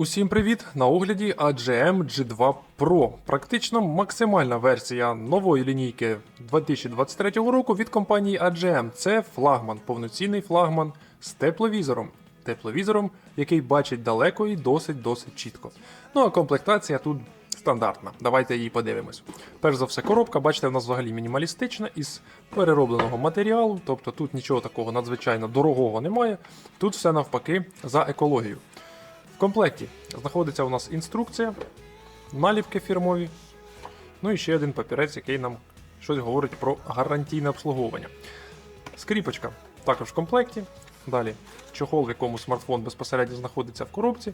Усім привіт! На огляді AGM G2 Pro. Практично максимальна версія нової лінійки 2023 року від компанії AGM. Це флагман, повноцінний флагман з тепловізором. Тепловізором, який бачить далеко і досить-досить чітко. Ну а комплектація тут стандартна. Давайте її подивимось. Перш за все, коробка, бачите, в нас взагалі мінімалістична із переробленого матеріалу, тобто тут нічого такого надзвичайно дорогого немає. Тут все навпаки за екологію. Комплекті знаходиться у нас інструкція, наліпки фірмові, ну і ще один папірець, який нам щось говорить про гарантійне обслуговування. Скріпочка також в комплекті. Далі чохол, в якому смартфон безпосередньо знаходиться в коробці.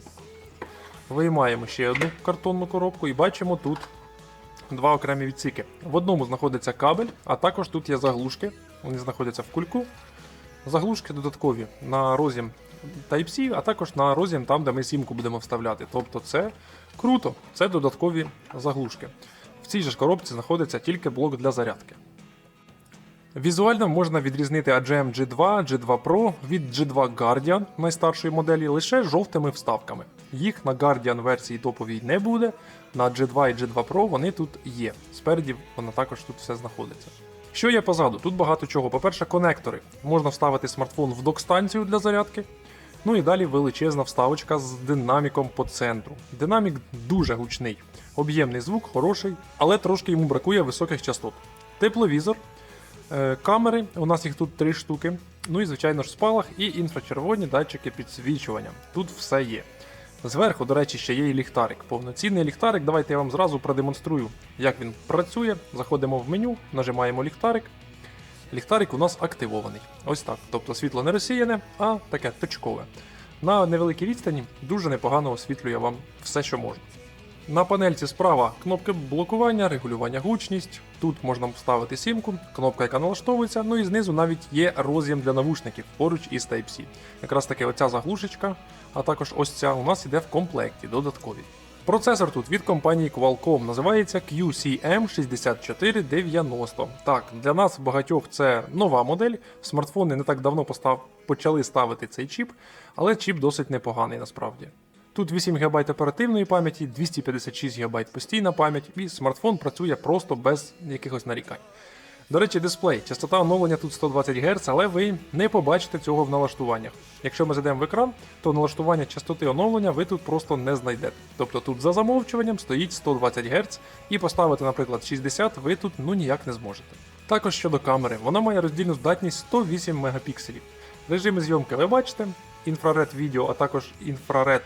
Виймаємо ще одну картонну коробку і бачимо тут два окремі відсіки. В одному знаходиться кабель, а також тут є заглушки. Вони знаходяться в кульку. Заглушки додаткові на роз'єм Type-C, а також на роз'єм там, де ми сімку будемо вставляти. Тобто це круто, це додаткові заглушки. В цій же ж коробці знаходиться тільки блок для зарядки. Візуально можна відрізнити AGM G2, G2 Pro від G2 Guardian найстаршої моделі лише жовтими вставками. Їх на Guardian версії топовій не буде, на G2 і G2 Pro вони тут є. Спереді воно також тут все знаходиться. Що є позаду? Тут багато чого. По-перше, конектори. Можна вставити смартфон в док-станцію для зарядки. Ну і далі величезна вставочка з динаміком по центру. Динамік дуже гучний, об'ємний звук, хороший, але трошки йому бракує високих частот. Тепловізор, е, камери, у нас їх тут три штуки. Ну і, звичайно ж, спалах і інфрачервоні датчики підсвічування. Тут все є. Зверху, до речі, ще є і ліхтарик. Повноцінний ліхтарик. Давайте я вам зразу продемонструю, як він працює. Заходимо в меню, нажимаємо ліхтарик. Ліхтарик у нас активований. Ось так. Тобто світло не розсіяне, а таке точкове. На невеликій відстані дуже непогано освітлює вам все, що можна. На панельці справа кнопки блокування, регулювання гучність. Тут можна вставити сімку, кнопка, яка налаштовується, ну і знизу навіть є роз'єм для навушників поруч із Type-C. Якраз таки оця заглушечка, а також ось ця у нас іде в комплекті додаткові. Процесор тут від компанії Qualcomm називається QCM6490. Так, для нас багатьох це нова модель. Смартфони не так давно постав... почали ставити цей чіп, але чіп досить непоганий насправді. Тут 8 ГБ оперативної пам'яті, 256 ГБ постійна пам'ять, і смартфон працює просто без якихось нарікань. До речі, дисплей. Частота оновлення тут 120 Гц, але ви не побачите цього в налаштуваннях. Якщо ми зайдемо в екран, то налаштування частоти оновлення ви тут просто не знайдете. Тобто тут за замовчуванням стоїть 120 Гц, і поставити, наприклад, 60 ви тут ну ніяк не зможете. Також щодо камери, вона має роздільну здатність 108 мегапікселів. Режими зйомки ви бачите, інфраред відео, а також інфраред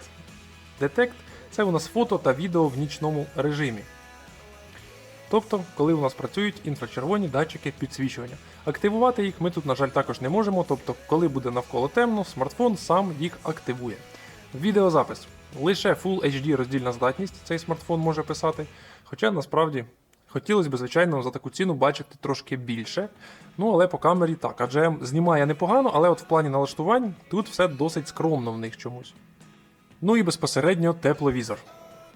детект це у нас фото та відео в нічному режимі. Тобто, коли у нас працюють інфрачервоні датчики підсвічування. Активувати їх ми тут, на жаль, також не можемо, тобто, коли буде навколо темно, смартфон сам їх активує. Відеозапис. Лише Full HD роздільна здатність цей смартфон може писати. Хоча насправді хотілося б, звичайно, за таку ціну бачити трошки більше. Ну, але по камері так. Адже знімає непогано, але от в плані налаштувань тут все досить скромно в них чомусь. Ну і безпосередньо тепловізор.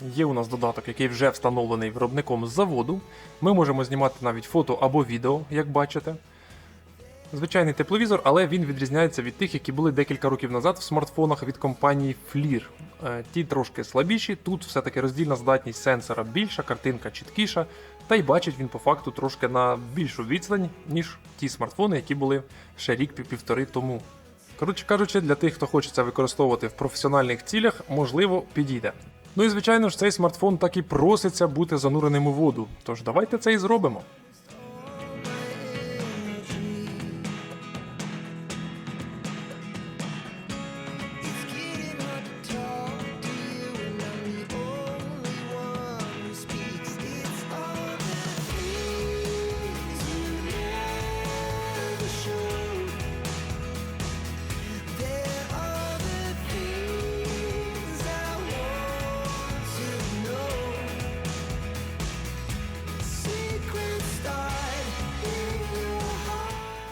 Є у нас додаток, який вже встановлений виробником з заводу. Ми можемо знімати навіть фото або відео, як бачите. Звичайний тепловізор, але він відрізняється від тих, які були декілька років назад в смартфонах від компанії FLIR. Е, Ті трошки слабіші, тут все-таки роздільна здатність сенсора більша, картинка чіткіша, та й бачить він по факту трошки на більшу відстань, ніж ті смартфони, які були ще рік-півтори тому. Коротше кажучи, для тих, хто хоче це використовувати в професіональних цілях, можливо, підійде. Ну і звичайно ж, цей смартфон так і проситься бути зануреним у воду. Тож давайте це і зробимо.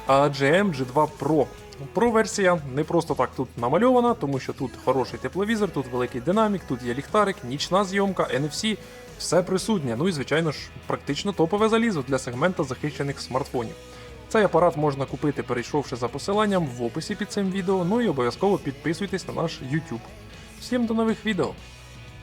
А GM G2 Pro. Pro версія не просто так тут намальована, тому що тут хороший тепловізор, тут великий динамік, тут є ліхтарик, нічна зйомка, NFC, все присутнє. Ну і звичайно ж, практично топове залізо для сегмента захищених смартфонів. Цей апарат можна купити, перейшовши за посиланням в описі під цим відео. Ну і обов'язково підписуйтесь на наш YouTube. Всім до нових відео!